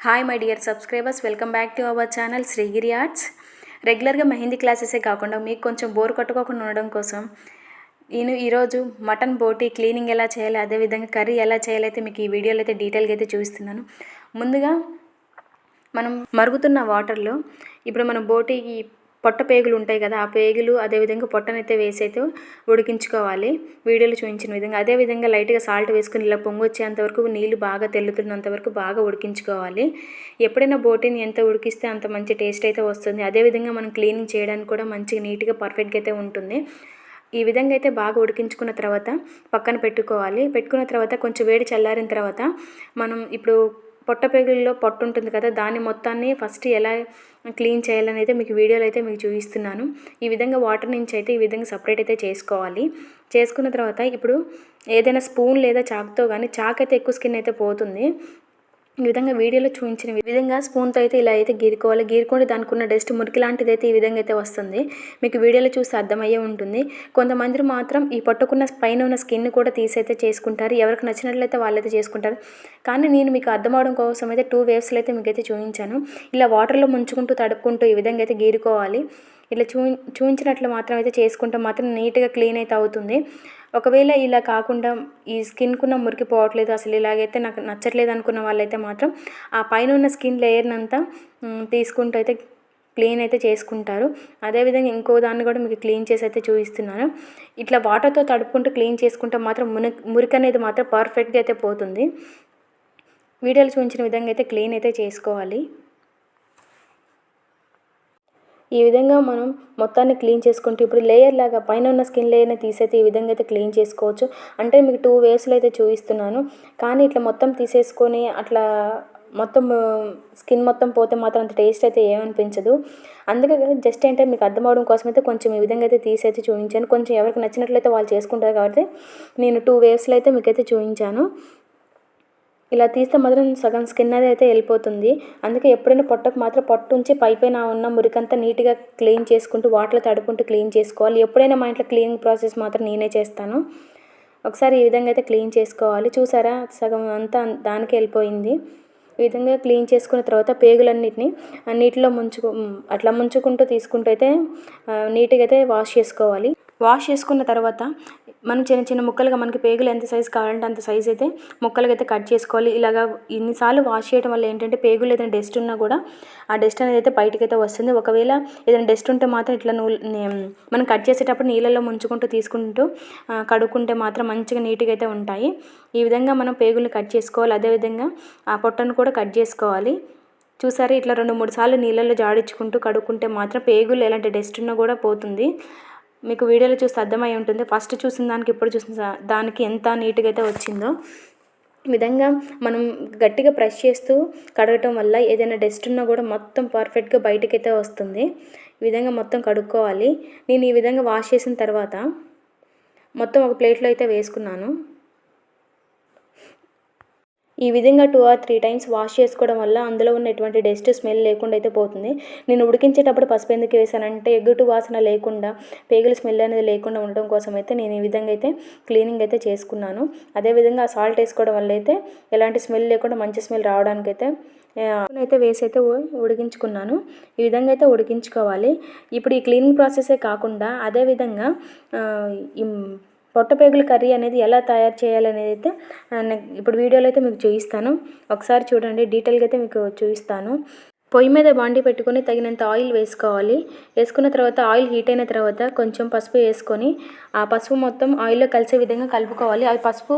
Hi my dear subscribers welcome back to our channel Srigiri arts రెగ్యులర్గా మెహందీ క్లాసెసే కాకుండా మీకు కొంచెం బోర్ కొట్టుకోకుండా ఉండడం కోసం నేను ఈరోజు మటన్ బోటీ క్లీనింగ్ ఎలా చేయాలి అదేవిధంగా కర్రీ ఎలా చేయాలైతే మీకు ఈ వీడియోలో అయితే డీటెయిల్గా అయితే చూపిస్తున్నాను. ముందుగా మనం మరుగుతున్న వాటర్లో ఇప్పుడు మనం బోటీకి పొట్ట పేగులు ఉంటాయి కదా ఆ పేగులు అదేవిధంగా పొట్టనైతే వేసి అయితే ఉడికించుకోవాలి. వీడియోలో చూపించిన విధంగా. అదేవిధంగా లైట్గా సాల్ట్ వేసుకుని ఇలా పొంగొచ్చేంత వరకు నీళ్ళు బాగా తెల్లుతున్నంత వరకు బాగా ఉడికించుకోవాలి. ఎప్పుడైనా బోటీని ఎంత ఉడికిస్తే అంత మంచి టేస్ట్ అయితే వస్తుంది. అదేవిధంగా మనం క్లీనింగ్ చేయడానికి కూడా మంచిగా నీట్గా పర్ఫెక్ట్గా అయితే ఉంటుంది. ఈ విధంగా అయితే బాగా ఉడికించుకున్న తర్వాత పక్కన పెట్టుకోవాలి. పెట్టుకున్న తర్వాత కొంచెం వేడి చల్లారిన తర్వాత మనం ఇప్పుడు పొట్ట పేగుల్లో పొట్టు ఉంటుంది కదా దాన్ని మొత్తాన్ని ఫస్ట్ ఎలా క్లీన్ చేయాలని అయితే మీకు వీడియోలో అయితే మీకు చూపిస్తున్నాను. ఈ విధంగా వాటర్ నుంచి అయితే ఈ విధంగా సపరేట్ అయితే చేసుకోవాలి. చేసుకున్న తర్వాత ఇప్పుడు ఏదైనా స్పూన్ లేదా చాక్తో కానీ చాక్ అయితే ఎక్కువ స్కిన్ అయితే పోతుంది. ఈ విధంగా వీడియోలో చూపించిన విధంగా స్పూన్తో అయితే ఇలా అయితే గీరుకోవాలి. గీరుకొని దానికి ఉన్న డస్ట్ మురికి లాంటిది అయితే ఈ విధంగా అయితే వస్తుంది. మీకు వీడియోలో చూసి అర్థమయ్యే ఉంటుంది. కొంతమంది మాత్రం ఈ పట్టుకున్న పైన ఉన్న స్కిన్ కూడా తీసైతే చేసుకుంటారు. ఎవరికి నచ్చినట్లయితే వాళ్ళైతే చేసుకుంటారు. కానీ నేను మీకు అర్థం అవడం కోసం అయితే టూ వేవ్స్లో అయితే మీకైతే చూపించాను. ఇలా వాటర్లో ముంచుకుంటూ తడుపుకుంటూ ఈ విధంగా అయితే గీరుకోవాలి. ఇలా చూ చూపించినట్లు మాత్రం అయితే చేసుకుంటే. మాత్రం నీట్గా క్లీన్ అయితే అవుతుంది. ఒకవేళ ఇలా కాకుండా ఈ స్కిన్కున్న మురికి పోవట్లేదు. అసలు ఇలాగైతే నాకు నచ్చట్లేదు అనుకున్న వాళ్ళైతే మాత్రం ఆ పైన ఉన్న స్కిన్ లేయర్నంతా తీసుకుంటూ అయితే క్లీన్ అయితే చేసుకుంటారు. అదేవిధంగా ఇంకో దాన్ని కూడా మీకు క్లీన్ చేసి అయితే చూపిస్తున్నాను. ఇట్లా వాటర్తో తడుపుకుంటూ క్లీన్ చేసుకుంటే మాత్రం ముని మురికి అనేది మాత్రం పర్ఫెక్ట్గా అయితే పోతుంది. వీడియోలు చూపించిన విధంగా అయితే క్లీన్ అయితే చేసుకోవాలి. ఈ విధంగా మనం మొత్తాన్ని క్లీన్ చేసుకుంటూ ఇప్పుడు లేయర్ లాగా పైన ఉన్న స్కిన్ లేయర్ని తీసైతే ఈ విధంగా అయితే క్లీన్ చేసుకోవచ్చు. అంటే మీకు టూ వేస్లో అయితే చూపిస్తున్నాను. కానీ ఇట్లా మొత్తం తీసేసుకొని అట్లా మొత్తం స్కిన్ మొత్తం పోతే మాత్రం అంత టేస్ట్ అయితే ఏమనిపించదు. అందుకే జస్ట్ అంటే మీకు అర్థం అవడం కోసం అయితే కొంచెం ఈ విధంగా అయితే తీసి అయితే చూపించాను. కొంచెం ఎవరికి నచ్చినట్లయితే వాళ్ళు చేసుకుంటారు కాబట్టి నేను టూ వేవ్స్లో అయితే మీకైతే చూపించాను. ఇలా తీస్తే మాత్రం సగం స్కిన్ అది అయితే వెళ్ళిపోతుంది. అందుకే ఎప్పుడైనా పొట్టకు మాత్రం పొట్టు ఉంచి పై పైన ఉన్న మురికంతా నీట్గా క్లీన్ చేసుకుంటూ వాటర్లో తడుపుకుంటూ క్లీన్ చేసుకోవాలి. ఎప్పుడైనా మా ఇంట్లో క్లీనింగ్ ప్రాసెస్ మాత్రం నేనే చేస్తాను. ఒకసారి ఈ విధంగా అయితే క్లీన్ చేసుకోవాలి. చూసారా? సగం అంతా దానికి వెళ్ళిపోయింది. ఈ విధంగా క్లీన్ చేసుకున్న తర్వాత పేగులన్నిటిని నీటిలో ముంచుకు అట్లా ముంచుకుంటూ తీసుకుంటూ అయితే నీట్గా అయితే వాష్ చేసుకోవాలి. వాష్ చేసుకున్న తర్వాత మనం చిన్న చిన్న ముక్కలుగా మనకి పేగులు ఎంత సైజు కావాలంటే అంత సైజు అయితే ముక్కలుగా అయితే కట్ చేసుకోవాలి. ఇలాగా ఇన్నిసార్లు వాష్ చేయడం వల్ల ఏంటంటే పేగులు ఏదైనా డస్ట్ ఉన్నా కూడా ఆ డస్ట్ అనేది అయితే బయటకు అయితే వస్తుంది. ఒకవేళ ఏదైనా డస్ట్ ఉంటే మాత్రం ఇట్లా మనం కట్ చేసేటప్పుడు నీళ్ళల్లో ముంచుకుంటూ తీసుకుంటూ కడుక్కుంటే మాత్రం మంచిగా నీట్గా అయితే ఉంటాయి. ఈ విధంగా మనం పేగులు కట్ చేసుకోవాలి. అదేవిధంగా ఆ పొట్టను కూడా కట్ చేసుకోవాలి. చూసారా? ఇట్లా రెండు మూడు సార్లు నీళ్ళల్లో జాడించుకుంటూ కడుక్కుంటే మాత్రం పేగులు ఎలాంటి డస్ట్ ఉన్నా కూడా పోతుంది. మీకు వీడియోలో చూస్తే అర్థమై ఉంటుంది. ఫస్ట్ చూసిన దానికి ఇప్పుడు చూసిన దానికి ఎంత నీట్గా అయితే వచ్చిందో. విధంగా మనం గట్టిగా ప్రెస్ చేస్తూ కడగటం వల్ల ఏదైనా డస్ట్ ఉన్నా కూడా మొత్తం పర్ఫెక్ట్గా బయటకైతే వస్తుంది. ఈ విధంగా మొత్తం కడుక్కోవాలి. నేను ఈ విధంగా వాష్ చేసిన తర్వాత మొత్తం ఒక ప్లేట్లో అయితే వేసుకున్నాను. ఈ విధంగా two or three times wash చేసుకోవడం వల్ల అందులో ఉన్న ఎటువంటి డస్ట్ స్మెల్ లేకుండా అయితే పోతుంది. నేను ఉడికించేటప్పుడు పసుపు ఎందుకు వేసానంటే ఎగ్గుటు వాసన లేకుండా పేగుల స్మెల్ అనేది లేకుండా ఉండడం కోసం అయితే నేను ఈ విధంగా అయితే క్లీనింగ్ అయితే చేసుకున్నాను. అదేవిధంగా సాల్ట్ వేసుకోవడం వల్ల అయితే ఎలాంటి స్మెల్ లేకుండా మంచి స్మెల్ రావడానికైతే అయితే అయితే వేసి అయితే ఉడికించుకున్నాను. ఈ విధంగా అయితే ఉడికించుకోవాలి. ఇప్పుడు ఈ క్లీనింగ్ ప్రాసెసే కాకుండా అదేవిధంగా పొట్టపేగుల కర్రీ అనేది ఎలా తయారు చేయాలనేది అయితే ఇప్పుడు వీడియోలో అయితే మీకు చూపిస్తాను. ఒకసారి చూడండి డీటెయిల్గా అయితే మీకు చూపిస్తాను. పొయ్యి మీద బాండి పెట్టుకొని తగినంత ఆయిల్ వేసుకోవాలి. వేసుకున్న తర్వాత ఆయిల్ హీట్ అయిన తర్వాత కొంచెం పసుపు వేసుకొని ఆ పసుపు మొత్తం ఆయిల్లో కలిసే విధంగా కలుపుకోవాలి. ఆ పసుపు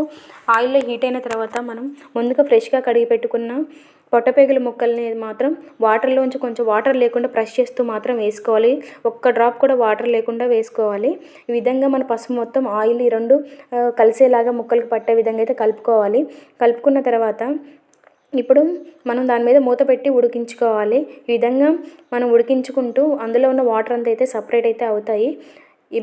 ఆయిల్లో హీట్ అయిన తర్వాత మనం ముందుగా ఫ్రెష్గా కడిగి పెట్టుకున్న పొట్టపేగుల ముక్కల్ని మాత్రం వాటర్లోంచి కొంచెం వాటర్ లేకుండా ప్రెష్ చేస్తూ మాత్రం వేసుకోవాలి. ఒక్క డ్రాప్ కూడా వాటర్ లేకుండా వేసుకోవాలి. ఈ విధంగా మన పసుపు మొత్తం ఆయిల్ ఈ రెండు కలిసేలాగా ముక్కలకు పట్టే విధంగా అయితే కలుపుకోవాలి. కలుపుకున్న తర్వాత ఇప్పుడు మనం దాని మీద మూత పెట్టి ఉడికించుకోవాలి. ఈ విధంగా మనం ఉడికించుకుంటూ అందులో ఉన్న వాటర్ అంతా అయితే సపరేట్ అయితే అవుతాయి.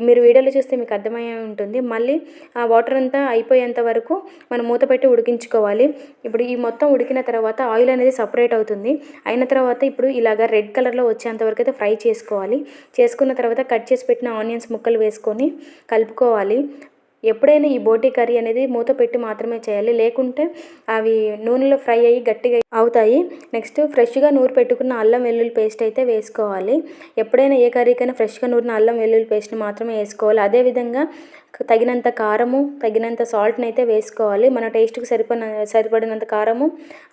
మీరు వీడియోలో చూస్తే మీకు అర్థమయ్యే ఉంటుంది. మళ్ళీ ఆ వాటర్ అంతా అయిపోయేంత వరకు మనం మూత పెట్టి ఉడికించుకోవాలి. ఇప్పుడు ఈ మొత్తం ఉడికిన తర్వాత ఆయిల్ అనేది సపరేట్ అవుతుంది. అయిన తర్వాత ఇప్పుడు ఇలాగ రెడ్ కలర్లో వచ్చేంత వరకు అయితే ఫ్రై చేసుకోవాలి. చేసుకున్న తర్వాత కట్ చేసి పెట్టిన ఆనియన్స్ ముక్కలు వేసుకొని కలుపుకోవాలి. ఎప్పుడైనా ఈ బోటి కర్రీ అనేది మూత పెట్టి మాత్రమే చేయాలి. లేకుంటే అవి నూనెలో ఫ్రై అయ్యి గట్టిగా అవుతాయి. నెక్స్ట్ ఫ్రెష్గా నూరు పెట్టుకున్న అల్లం వెల్లుల్లి పేస్ట్ అయితే వేసుకోవాలి. ఎప్పుడైనా ఏ కర్రీకైనా ఫ్రెష్గా నూరిన అల్లం వెల్లుల్లి పేస్ట్ని మాత్రమే వేసుకోవాలి. అదేవిధంగా తగినంత కారము తగినంత సాల్ట్ని అయితే వేసుకోవాలి. మన టేస్ట్కి సరిపడిన సరిపడినంత కారము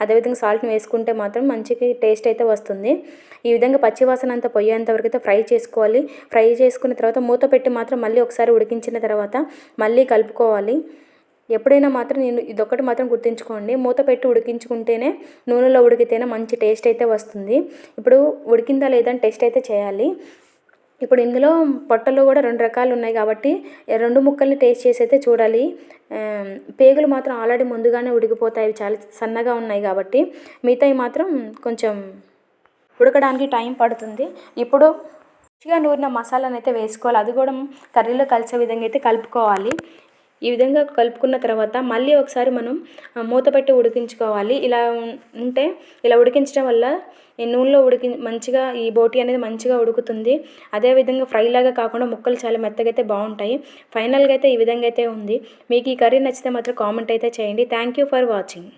అదేవిధంగా సాల్ట్ని వేసుకుంటే మాత్రం మంచికి టేస్ట్ అయితే వస్తుంది. ఈ విధంగా పచ్చివాసన అంతా పోయేంత వరకు అయితే ఫ్రై చేసుకోవాలి. ఫ్రై చేసుకున్న తర్వాత మూత పెట్టి మాత్రం మళ్ళీ ఒకసారి ఉడికించిన తర్వాత మళ్ళీ కలుపుకోవాలి. ఎప్పుడైనా మాత్రం నేను ఇదొక్కటి మాత్రం గుర్తుంచుకోండి. మూత పెట్టి ఉడికించుకుంటేనే నూనెలో ఉడికితేనే మంచి టేస్ట్ అయితే వస్తుంది. ఇప్పుడు ఉడికిందా లేదా అని టేస్ట్ అయితే చేయాలి. ఇప్పుడు ఇందులో పొట్టలో కూడా రెండు రకాలు ఉన్నాయి కాబట్టి రెండు ముక్కల్ని టేస్ట్ చేసి అయితే చూడాలి. పేగులు మాత్రం ఆల్రెడీ ముందుగానే ఉడికిపోతాయి. చాలా సన్నగా ఉన్నాయి కాబట్టి మిగతాయి మాత్రం కొంచెం ఉడకడానికి టైం పడుతుంది. ఇప్పుడు మంచిగా నూరిన మసాలాను అయితే వేసుకోవాలి. అది కూడా కర్రీలో కలిసే విధంగా అయితే కలుపుకోవాలి. ఈ విధంగా కలుపుకున్న తర్వాత మళ్ళీ ఒకసారి మనం మూత పెట్టి ఉడికించుకోవాలి. ఇలా ఉంటే ఇలా ఉడికించడం వల్ల ఈ నూనెలో ఉడికి మంచిగా ఈ బోటి అనేది మంచిగా ఉడుకుతుంది. అదేవిధంగా ఫ్రైలాగా కాకుండా ముక్కలు చాలా మెత్తగా అయితే బాగుంటాయి. ఫైనల్గా అయితే ఈ విధంగా అయితే ఉంది. మీకు ఈ కర్రీ నచ్చితే మాత్రం కామెంట్ అయితే చేయండి. Thank you for watching